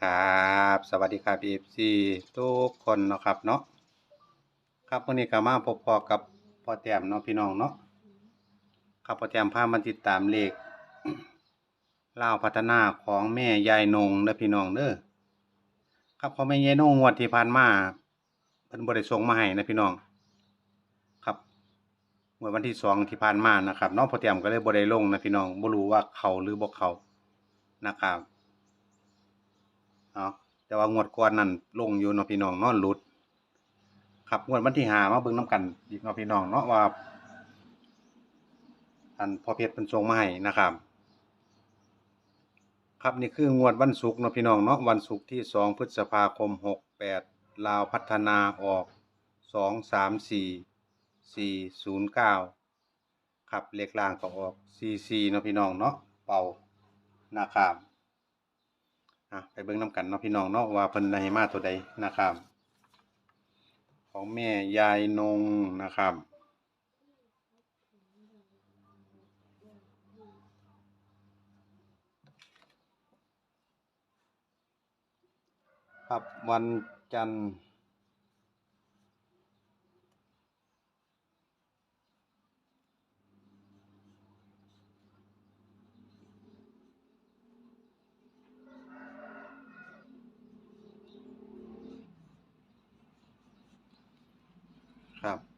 ครับสวัสดีครับ FC ทุกคนเนาะครับเนาะครับวันนี้ก็มาพบพอกับพ่อแต้มเนาะพี่น้องเนาะครับพ่อแต้มพามาติดตามเลขเล่าพัฒนาของแม่ยายนงเด้อพี่น้องเด้อครับขอแม่ยายนงงวดที่ผ่านมาเพิ่นบ่ได้ส่งมาให้นะพี่น้องครับงวดวันที่สองที่ผ่านมานะครับเนาะพ่อแต้มก็เลยบ่ได้ลงนะพี่น้องบ่รู้ว่าเขาหรือบ่เขานะครับ เอาแต่ว่างวดก่อนนั่นลงอยู่เนาะพี่น้องนาะหลุด ครับงวดวันที่หามาเบิ่งน้กันอีกเนาะพี่น้องเนาะว่า อันพอเพชรเป็นทรงมาให้นะครับ ครับนี่คืองวดวันศุกร์เนาะพี่น้องเนาะวันศุกร์ที่สองพฤษภาคมหกแปดลาวพัฒนาออกสองสามสี่สี่ศูนย์เก้าครับเลขล่างก็ออกสี่สี่เนาะพี่น้องเนาะเป่านะครับ นะไปเบิ้งน้ำกันเนาะพี่น้องเนาะว่าเพิ่นได้มาตัวใดนะครับ ของแม่ยายนงนะครับครับวันจันทร์ ครับ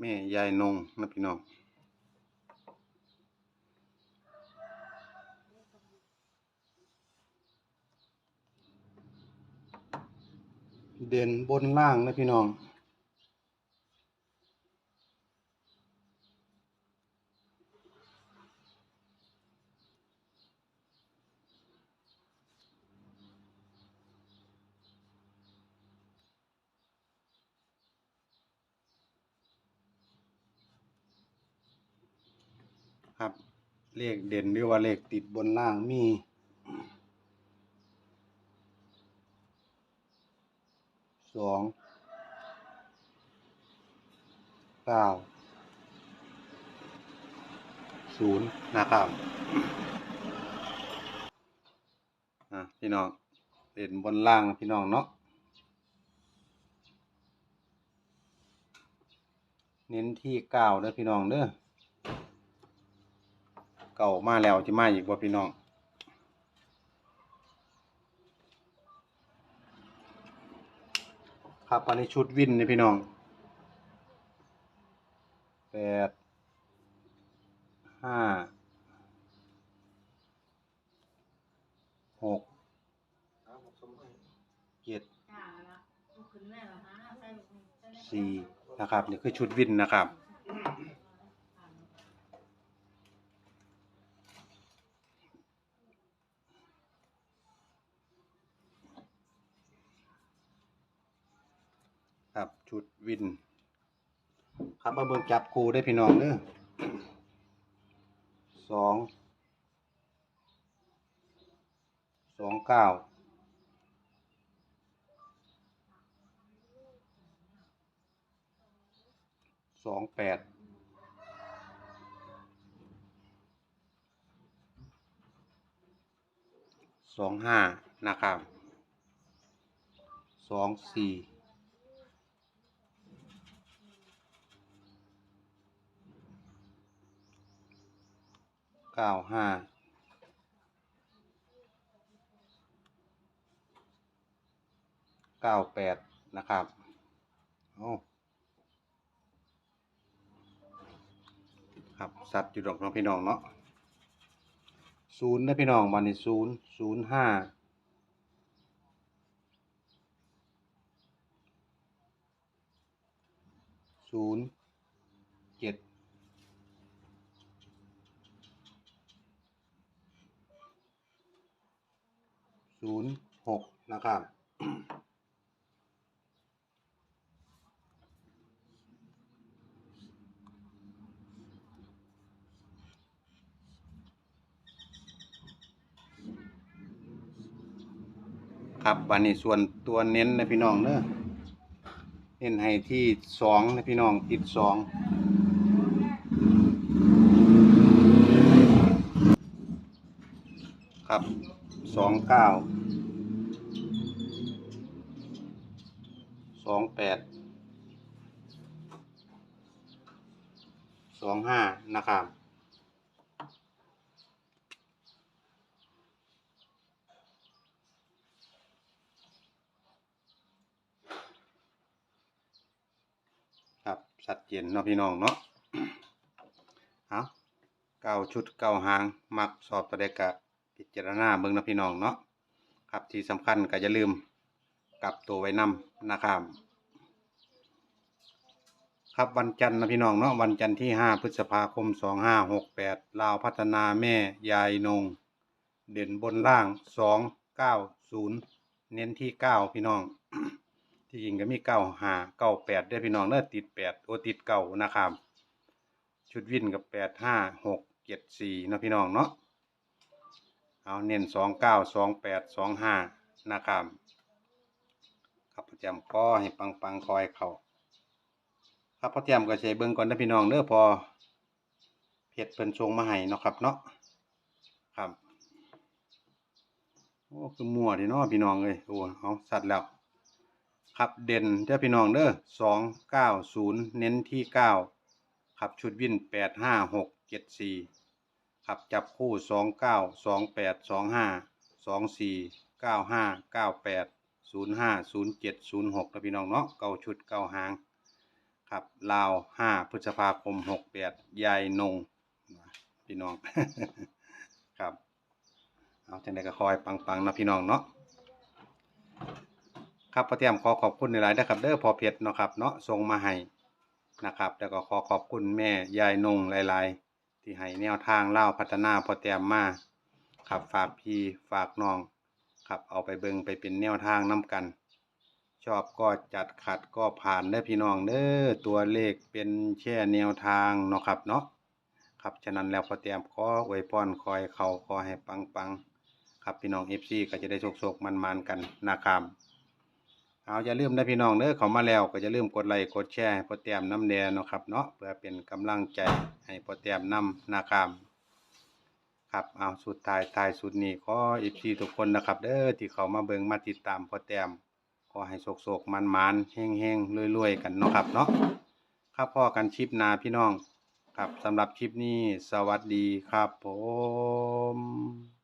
แม่ยายนงนะพี่น้องเด่นบนล่างนะพี่น้อง ครับ เลขเด่นหรือว่าเลขติดบนล่างมีสองเก้าศูนย์นะครับอะพี่น้องเด่นบนล่างนะพี่น้องเนาะเน้นที่เก้าเด้อพี่น้องเด้อ เก่ามาแล้วจะมาอีกบ่พี่น้องครับอันนี้ชุดวินนี่พี่น้องแปดห้าหกเจ็ดสี่นะครับ นี่คือชุดวินนะครับ ครับชุดวิน ครับมาเบิ่งจับคู่ได้พี่น้องเด้อสองสองเก้าสองแปดสองห้านะครับสองสี่ เก้าห้าเก้าแปดนะครับโอ้ครับสัตว์อยู่ดอกน้องพี่น้องเนาะศูนย์นะพี่น้องวันนี้ศูนย์ศูนย์ห้าศูนย์เจ็ด ศูนย์หกนะครับครับวันนี้ส่วนตัวเน้นนะพี่น้องเนอะเน้นให้ที่สองนะพี่น้องติดสองครับ สองเก้าสองแปดสองห้านะครับครับสัดเจนเนาะพี่น้องเนาะเอาเก้าชุดเก้าหาง มักสอบตัวเดกะ พิจารณาเบิ่งนาะพี่น้องเนาะครับที่สำคัญก็อย่าลืมกลับตัวไว้นำนะครับครับวันจันทร์นะพี่น้องเนาะวันจันทร์ที่ห้าพฤษภาคมสองห้าหกแปดลาวพัฒนาแม่ยายนง เด่นบนล่างสองเก้าศูนย์เน้นที่เก้าพี่น้อง ที่จริงก็มีเก้าหาเก้าแปดได้พี่น้องเนอะติดแปดโอติดเก้านะครับ ชุดวินกับแปดห้าหกเจ็ดสี่นะพี่น้องเนาะ เอาเน้นสองเก้าสองแปดสองห้านะครับครับประจำก็ให้ปังปังคอยเขาครับพเตรียมก็ใช้เบิ่งก่อนนะพี่น้องเด้อพอเพชรเพิ่นชงมาให้เนาะครับเนาะครับโอ้คือมั่วดีเนาะพี่น้องเอ้ยโอ้เอาสัตว์แล้วครับเด่นเด้อพี่น้องเด้อสองเก้าศูนย์เน้นที่เก้าครับชุดวินแปดห้าหกเจ็ดสี่ ครับจับคู่สองเก้าสองแปดสองห้าสองสี่เก้าห้าเก้าแปดศูนย์ห้าศูนย์เจ็ดศูนย์หกนะพี่น้องเนาะเก้าชุดเก้าหางครับลาวห้าพฤษภาคมหกแปดยายนงพี่น้องครับเอาจังไดก็คอยปังๆนะพี่น้องเนาะครับพอเตรียมขอขอบคุณในหลายนะครับเด้อพอเพชรเนาะครับเนาะส่งมาให้นะครับแล้วก็ขอขอบคุณแม่ยายนงหลาย ๆ ที่ให้แนวทางเล่าพัฒนาพอเตรียมมาครับฝากพี่ฝากน้อง ครับเอาไปเบิงไปเป็นแนวทางน้กัน ชอบก็จัดขัดก็ผ่านเด้พี่น้องเด้อตัวเลขเป็นแค่แนวทางเนาะครับเนาะครับฉะนั้นแล้วพอเตรียมขออวยพรคอยเขาขอให้ปังๆครับพี่น้อง FC ก็จะได้โชคๆมันๆกันนะครับเอาอย่าลืมนะพี่น้องเด้อเขามาแล้วก็อย่าลืมกดไลค์กดแชร์พอแต้มน้ำแดงเนาะครับเนาะเพื่อเป็นกำลังใจ ให้พอเต้มนำนะครับครับเอาสุดท้ายท้ายสุดนี้ขออีพีทุกคนนะครับ เด้อที่เขามาเบิ่งมาติดตามพอแต้มขอให้โศกๆมันมันแห้งแห้งรวยๆกันเนาะครับเนาะครับพ่อกันชิปนาพี่น้อง ครับสำหรับคลิปนี้สวัสดีครับผม